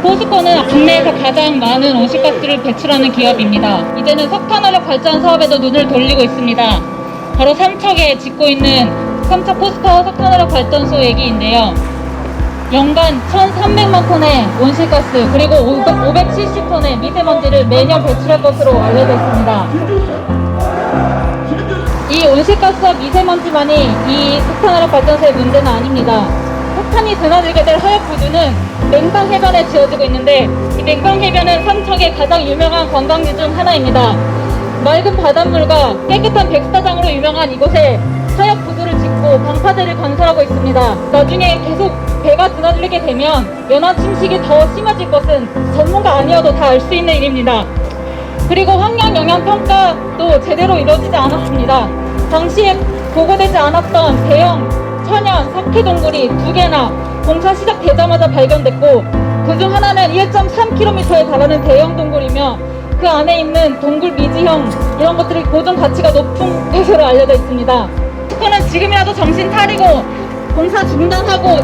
일단 포스코는 국내에서 가장 많은 온실가스를 배출하는 기업입니다. 이제는 석탄화력 발전 사업에도 눈을 돌리고 있습니다. 바로 삼척에 짓고 있는 삼척 포스코 석탄화력 발전소 얘기인데요. 연간 1,300만 톤의 온실가스 그리고 570톤의 미세먼지를 매년 배출할 것으로 알려져 있습니다. 이 온실가스와 미세먼지만이 이 석탄화력 발전소의 문제는 아닙니다. 석탄이 드나들게 될 하역 부두는 냉방 해변에 지어지고 있는데 이 냉방 해변은 삼척의 가장 유명한 관광지 중 하나입니다. 맑은 바닷물과 깨끗한 백사장으로 유명한 이곳에 하역 부두를 짓고 방파제를 건설하고 있습니다. 나중에 계속 배가 드나들게 되면 연안 침식이 더 심해질 것은 전문가 아니어도 다 알 수 있는 일입니다. 그리고 환경 영향 평가도 제대로 이루어지지 않았습니다. 당시에 보고되지 않았던 대형 천연 석회 동굴이 두 개나 공사 시작되자마자 발견됐고 그중 하나는 1.3km에 달하는 대형 동굴이며 그 안에 있는 동굴 미지형 이런 것들이 보존 가치가 높은 것으로 알려져 있습니다. 특허는 지금이라도 정신 차리고 공사 중단하고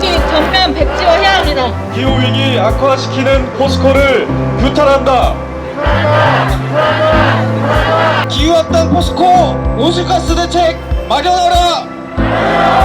계획 전면 백지화해야 합니다. 기후 위기 악화시키는 포스코를 규탄한다. 기후악당 포스코 온실가스 대책 마련하라!